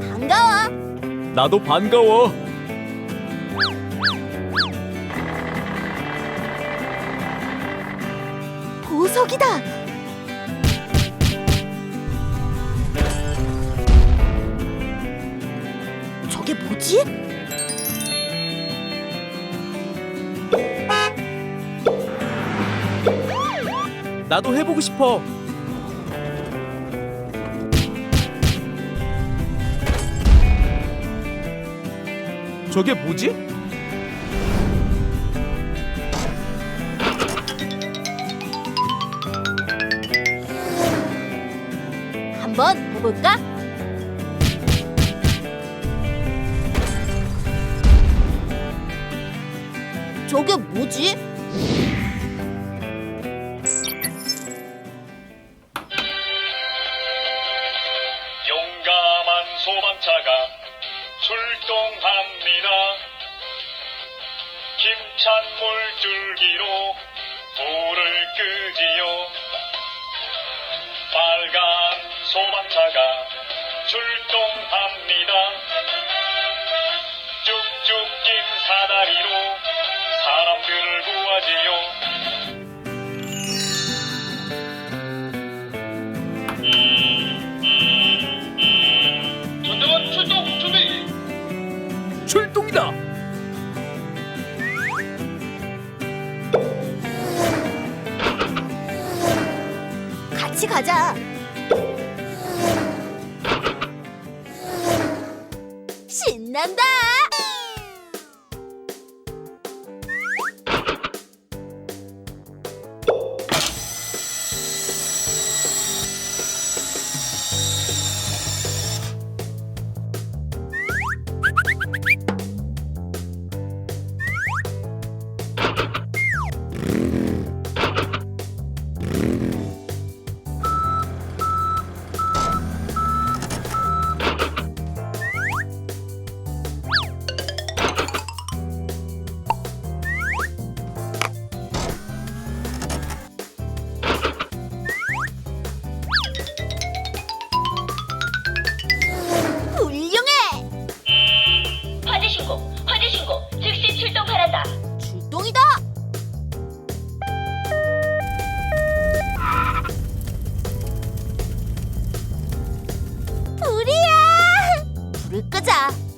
반가워. 나도 반가워. 보석이다. 뭐지? 나도 해보고 싶어. 저게 뭐지? 한번 해볼까? 저게 뭐지? 용감한 소방차가 출동합니다. 힘찬 물줄기로 불을 끄지요. 빨간 소방차가 출동합니다. 쭉쭉 긴 사다리로 출동이다. 같이 가자. 신난다. ら